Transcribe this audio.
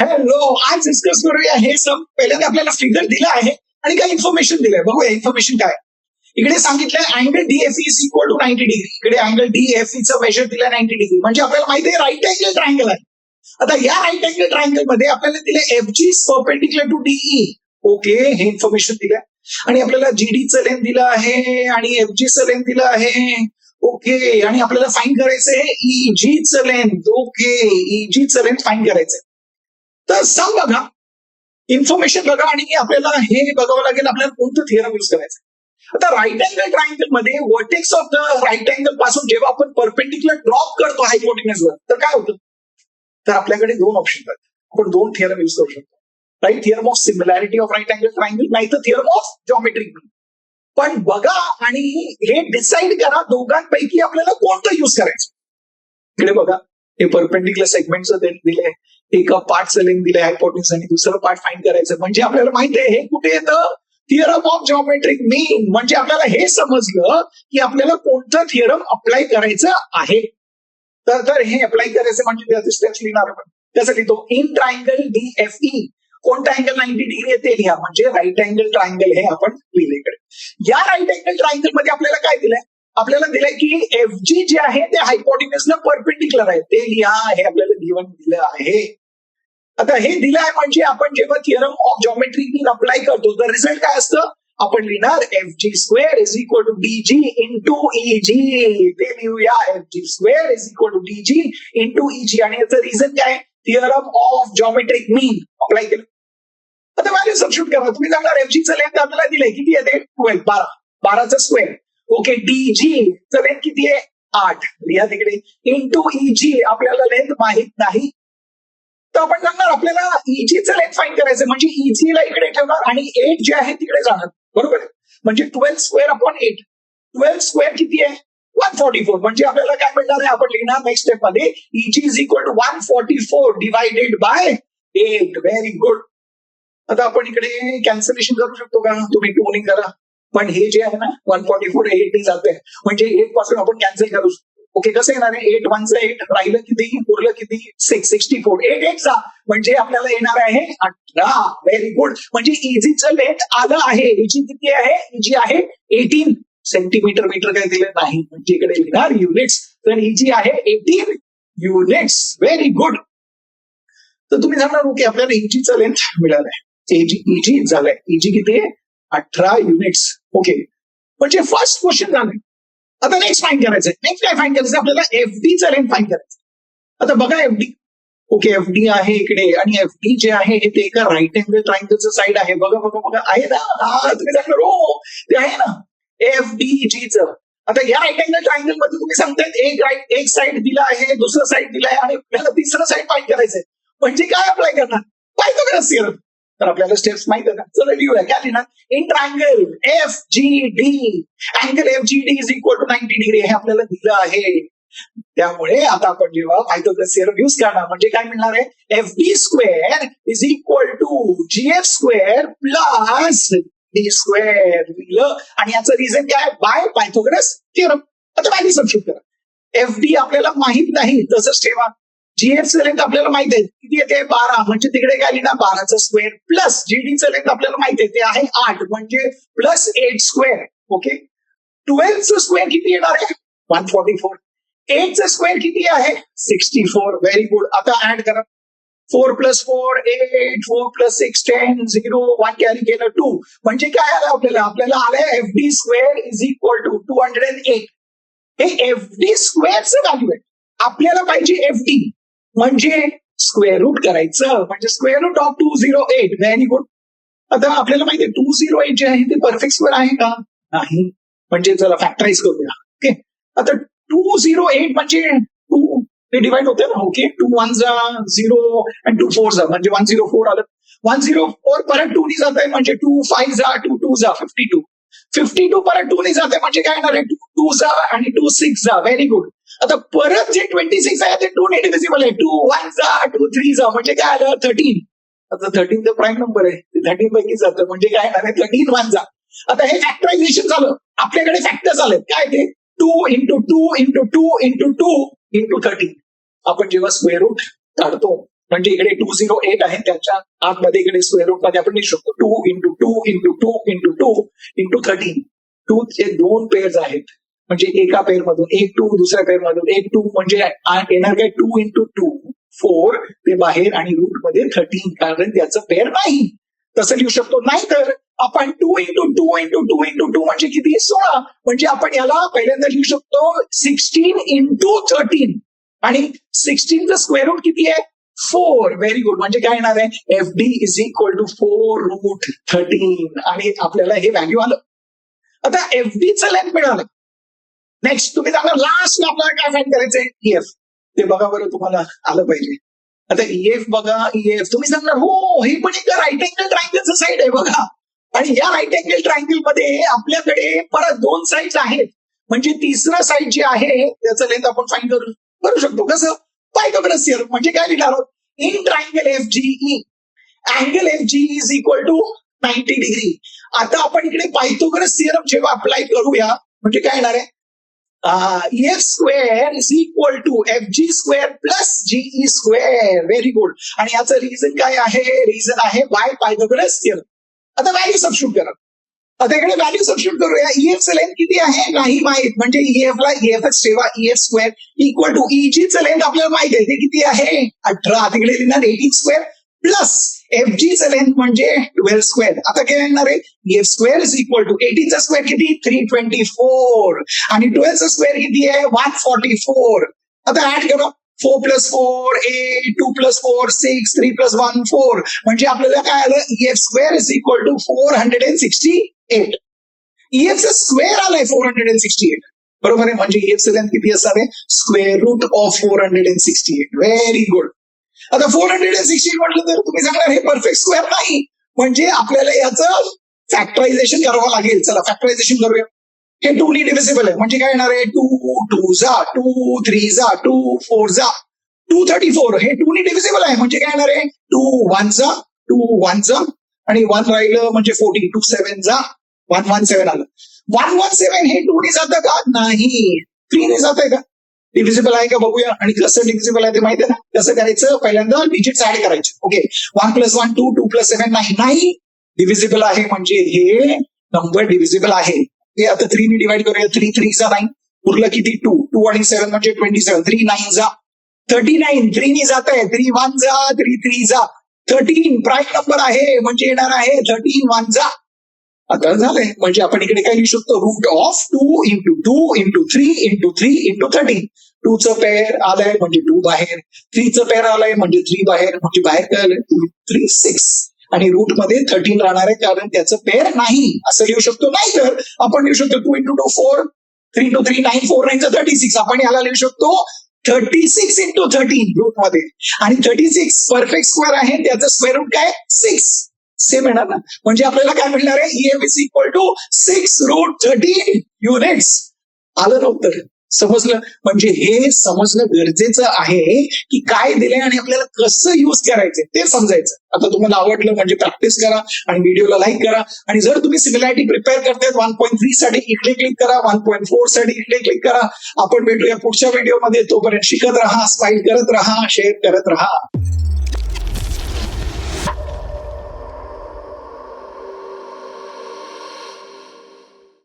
Hello आज discuss करूया हे सब पहिल्यांदा आपल्याला फिगर दिला आहे आणि काही इन्फॉर्मेशन दिलंय. बघूया इन्फॉर्मेशन काय इकडे सांगितलंय angle DFE is equal to ninety degree इकडे अँगल डीएफईचं मेजर दिलं नाईन्टी डिग्री म्हणजे आपल्याला माहिती आहे राईट अँगल ट्रायंगल आहे. आता या राईट अँगल ट्रायंगलमध्ये आपल्याला दिले F G perpendicular to DE okay हे इन्फॉर्मेशन दिलंय. आणि आपल्याला जीडीचं लेन दिलं आहे आणि एफ जीचं लेन दिलं आहे. ओके आणि आपल्याला फाईन करायचंय ई जीचं लेन ओके ई जीचं लेन फाईन करायचंय. तर सांग बघा. इन्फॉर्मेशन बघा आणि आपल्याला हे बघावं लागेल आपल्याला कोणतं थिअरम युज करायचं आता राईट अँगल ट्रायंगलमध्ये वर्टेक्स ऑफ द राईट अँगलपासून जेव्हा आपण परपेंडिक्युलर ड्रॉप करतो हायपोटिनसवर तर काय होतं? तर आपल्याकडे दोन ऑप्शन आहेत. आपण दोन थिअरम युज करू शकतो. Right theorem of similarity of right angle triangle नाही तर थिअरम ऑफ जॉमेट्रिक पण बघा आणि हे डिसाईड करा दोघांपैकी आपल्याला कोणतं युज करायचं इकडे बघा. हे परपेंडिक्युलर सेगमेंट दिलंय. एका पार्ट लेंथ दिलं हायपोटिन्स आणि दुसरं पार्ट फाईंड करायचं. म्हणजे आपल्याला माहिती आहे हे कुठे येतं? थिअरम ऑफ जॉमेट्रिक मीन म्हणजे आपल्याला हे समजलं की आपल्याला कोणतं थिअरम अप्लाय करायचं आहे. तर तर हे अप्लाय करायचं म्हणजे त्याचे स्टेप्स लिहिणार आपण. त्यासाठी तो in triangle D F E कोणता अँगल नाईन्टी डिग्री येते? लिहा. म्हणजे राईट अँगल ट्रायंगल हे आपण लिहिले इकडे या राईट अँगल ट्रायंगलमध्ये आपल्याला काय दिलंय? आपल्याला दिलंय की एफ जी जे आहे ते हायपोटिनसला परपेंडिक्युलर आहे? ते लिहा हे आपल्याला जीवन दिलं आहे. आता हे दिलं आहे म्हणजे आपण जेव्हा theorem of geometric mean apply करतो तर रिझल्ट काय असतं? आपण लिहिणार F G square is equal to D G into E G ते लिहूया F G square is equal to D G into E G आणि याचं रिझन काय? Theorem of geometric mean apply केलं. आता व्हॅल्यू सबशूट करा. तुम्ही सांगणार एफ जीचं लेंथ आपल्याला दिलंय किती येते ट्वेल्व बारा. बाराचं स्क्वेअर ओके डी जी चं लेंथ किती आहे? आठ. लिहा तिकडे. इन टू ई जी आपल्याला लेंथ माहीत नाही. तर आपण सांगणार आपल्याला इजीचं लेंथ फाईन करायचं म्हणजे इजी ला इकडे ठेवणार आणि एट जे आहे तिकडे जाणार. बरोबर? म्हणजे twelve square upon eight twelve square किती आहे? वन फॉर्टी फोर म्हणजे आपल्याला काय मिळणार आहे? आपण लिहिणार नेक्स्ट स्टेपमध्ये EG is equal to one forty four divided by eight very good आता आपण इकडे कॅन्सलेशन करू शकतो का? तुम्ही टोनिंग करा. पण हे जे आहे ना वन फॉर्टी फोर एट जाते म्हणजे एटपासून आपण कॅन्सल करू. शकतो ओके कसं येणार आहे? एट वनचं एट राहिलं किती? उरलं किती? Six sixty four eight eight चा म्हणजे आपल्याला येणार आहे अठरा. व्हेरी गुड म्हणजे इझीचं लेंथ आलं आहे. इजी किती आहे? इजी आहे एटीन सेंटीमीटर मीटर काय दिलं? नाही. म्हणजे इकडे लिहिणार युनिट्स तर इजी आहे एटीन युनिट्स व्हेरी गुड तर तुम्ही सांगणार ओके आपल्याला इजीचं लेंथ मिळालंय. इजी इजी झालंय. इजी किती आहे? अठरा युनिट्स ओके म्हणजे फर्स्ट क्वेश्चन झाले आता नेक्स्ट फाईन करायचंय. नेक्स्ट काय फाईन करायचं आपल्याला एफडी चं फाईन करायचं आता बघा एफडी ओके एफडी आहे इकडे आणि एफडी जे आहे हे ते एका राईट अँगल ट्रायंगलचं साईड आहे. बघा बघा बघा. आहे ना? हा तुम्ही सांगणार हो ते आहे ना. एफ डी जीच आता या राईट अँगल ट्रायंगलमध्ये तुम्ही सांगतायत एक राईट एक साईड दिला आहे दुसरं साईड दिला आहे आणि आपल्याला तिसरं साईड फाईन करायचंय. म्हणजे काय अप्लाय करणार? पाहिजे का थिअरम तर आपल्याला स्टेप्स माहीत आहे ना चला लिहूया काय लिहिणार in triangle F G D angle F G D is equal to ninety degree हे आपल्याला दिलं आहे. त्यामुळे आता आपण जेव्हा मायथोगसियर यूज करणार म्हणजे काय मिळणार आहे? F D square is equal to G F square plus D square लिहिलं आणि याचं रिझन काय? बाय पायथोग्रस थिअरम आता काय सबस्टिट्यूट करा. एफ डी आपल्याला माहीत नाही. तसंच ठेवा. जीएफचं लेंथ आपल्याला माहीत आहे. किती येते? बारा. म्हणजे तिकडे काय लिहिणार? बाराचं स्क्वेअर प्लस जीडीचं लेंथ आपल्याला माहीत आहे. ते आहे आठ. म्हणजे प्लस एट स्क्वेअर ओके ट्वेल्थचं स्क्वेअर किती येणार आहे? वन फॉर्टी फोर एटचं स्क्वेअर किती आहे? सिक्स्टी फोर व्हेरी गुड आता ऍड करा. Four plus four eight four plus six ten zero one carry केलं टू म्हणजे काय आलं आपल्याला? आपल्याला आलंय F D square is equal to two hundred and eight हे एफ डी स्क्वेअरचं व्हॅल्यू आहे. आपल्याला पाहिजे एफ डी म्हणजे स्क्वेअर रूट करायचं. म्हणजे square root of two zero eight very good आता आपल्याला माहिती आहे टू झिरो एट जे आहे ते परफेक्ट स्क्वेअर आहे का? नाही. म्हणजे चला फॅक्टराईज करूया. ओके आता टू झिरो एट म्हणजे टू ते डिवाइड होते ना? ओके टू वन जा झिरो अँड टू फोर जा. म्हणजे वन झिरो फोर आलं. वन झिरो फोर परत टू नी जात आहे म्हणजे टू फाईव्ह जा टू टू जा फिफ्टी टू फिफ्टी टू परत टू नी जाते म्हणजे काय येणार आहे? टू टू जा आणि टू सिक्स जा. व्हेरी गुड आता परत जे ट्वेंटी सिक्स आहे ते टू ने डिव्हिजिबल आहे. टू वन जा टू थ्री जा. म्हणजे काय आलं? थर्टीन आता थर्टीन तर प्राईम नंबर आहे. थर्टीन पैकी जातं. म्हणजे काय येणार आहे? थर्टीन वन जा. आता हे फॅक्टरायझेशन झालं. आपल्याकडे फॅक्टर झाले काय ते? Two into two into two into two into thirteen आपण जेव्हा स्क्वेअर रूट काढतो म्हणजे इकडे टू झिरो एट आहे. त्याच्या आतमध्ये इकडे स्क्वेअर रूटमध्ये आपण लिहू शकतो. Two into two into two into two into thirteen two चे दोन पेअर्स आहेत. म्हणजे एका पेअर मधून एक टू दुसऱ्या पेअर मधून एक टू म्हणजे येणार काय टू इंटू टू फोर ते बाहेर आणि रूटमध्ये थर्टीन कारण त्याचं पेअर नाही. तसं लिहू शकतो. नाहीतर आपण two into two into two into two म्हणजे किती? सोळा. म्हणजे आपण याला पहिल्यांदा लिहू शकतो सिक्स्टीन इंटू थर्टीन आणि सिक्स्टीनचं स्क्वेअर रूट किती आहे? फोर व्हेरी गुड म्हणजे काय येणार आहे? F D is equal to four root thirteen आणि आपल्याला हे व्हॅल्यू आलं. आता एफ डीचं लेंथ मिळालं. नेक्स्ट तुम्ही जाणार लास्ट आपल्याला काय फाईन करायचंय? ईएफ ते बघा बरं तुम्हाला आलं पाहिजे. आता ईएफ बघा ईएफ तुम्ही सांगणार हो हे पण एक राईट अँगल ट्रायंगलचं साईड आहे बघा. आणि या राईट अँगल ट्रायंगलमध्ये आपल्याकडे परत दोन साईड आहेत. म्हणजे तिसरं साईड जे आहे त्याचं लेंथ आपण फाईन करू करू शकतो. कसं? पायथोग्रस थिअरम म्हणजे काय लिहिणार आहोत? In triangle F G E angle F G is equal to ninety degree आता आपण इकडे पायथोग्रस सिअरम जेव्हा अप्लाय करूया म्हणजे काय येणार आहे? F square is equal to F G square plus GE square very good आणि याचं रिझन काय आहे? रिझन आहे बाय पायथोगरस थिअरम आता व्हॅल्यू सबशूट करा. आता इकडे व्हॅल्यू सबशूट करूया. ईएफ चं लेंथ किती आहे? नाही माहीत. म्हणजे ईएफ ला ईएफच ठेवा. EF square equal to EG चं लेंथ आपल्याला माहीत आहे. ते किती आहे? अठरा. तिकडे लिहिणार eighteen square plus F G चं लेंथ म्हणजे ट्वेल्व स्क्वेअर. आता काय येणार आहे? F square is equal to एटीनचा square किती? थ्री ट्वेंटी फोर आणि ट्वेल्वचा स्क्वेअर किती आहे? वन फॉर्टी फोर आता ऍड करा. Four plus four eight two plus four six three plus one four म्हणजे आपल्याला काय आलं? F square is equal to four hundred and sixty eight ईएफचं square आलंय four hundred and sixty eight बरोबर आहे? म्हणजे ईएफचं लेंथ किती असणार आहे? Square root of four hundred and sixty eight very good आता फोर हंड्रेड अँड सिक्स्टी म्हटलं तर तुम्ही सांगणार हे परफेक्ट स्क्वेअर नाही. म्हणजे आपल्याला याचं फॅक्टरायझेशन करावं लागेल. चला फॅक्टरायझेशन करूया. हे टू नी डिव्हिजिबल आहे. म्हणजे काय येणार आहे? टू टू जा टू थ्री जा टू फोर जा. टू थर्टी फोर हे टू नी डिव्हिजिबल आहे. म्हणजे काय येणार आहे? टू वन जा टू वन जा. आणि वन राहिलं म्हणजे फोर्टीन टू सेवन जा. वन वन सेवन आलं. वन वन सेवन हे टू ने जातं का? नाही. थ्री ने जात आहे का? डिव्हिजिबल आहे का बघूया. आणि कसं डिव्हिजिबल आहे ते माहिती आहे ना? कसं करायचं? पहिल्यांदा डिजिट्स ऍड करायचे. Okay one plus one two two plus seven नाही नाही डिव्हिजिबल आहे म्हणजे हे नंबर डिव्हिजिबल आहे. ते आता थ्री ने डिवाइड करूया. थ्री थ्री जा नाईन उरलं किती? टू टू आणि सेवन म्हणजे ट्वेंटी सेवन थ्री नाईन जा. थर्टी नाईन थ्री नी जात आहे. थ्री वन जा. थ्री थ्री जा. थर्टीन प्राईम नंबर आहे. म्हणजे येणार आहे. थर्टीन वन जा. आता झालंय. म्हणजे आपण इकडे काय लिहू शकतो? Root of two into two into three into three into thirteen टूचं pair आलंय म्हणजे टू बाहेर. थ्रीचं पेअर आलंय म्हणजे थ्री बाहेर. म्हणजे बाहेर काय आलंय? टू थ्री सिक्स आणि रूटमध्ये थर्टीन राहणार आहे कारण त्याचं पेअर नाही. असं लिहू शकतो. नाही तर आपण लिहू शकतो two into two four three into three nine four nine thirty six आपण याला लिहू शकतो थर्टी सिक्स इंटू थर्टीन रूटमध्ये. आणि थर्टी सिक्स परफेक्ट स्क्वेअर आहे त्याचं स्क्वेअर रूट काय? सिक्स सेम येणार ना? म्हणजे आपल्याला काय मिळणार आहे? EM is equal to six root thirteen units आलं नव्हतं. समजलं? म्हणजे हे समजणं गरजेचं आहे की काय दिलंय आणि आपल्याला कसं युज करायचं ते समजायचं. आता तुम्हाला आवडलं म्हणजे प्रॅक्टिस करा आणि व्हिडिओला लाईक करा. आणि जर तुम्ही सिमिलॅरिटी प्रिपेअर करतायत वन पॉईंट थ्री साठी इकडे क्लिक करा वन पॉईंट फोरसाठी इकडे क्लिक करा. आपण भेटूया पुढच्या व्हिडिओमध्ये तोपर्यंत शिकत राहा स्माईल करत राहा शेअर करत राहा.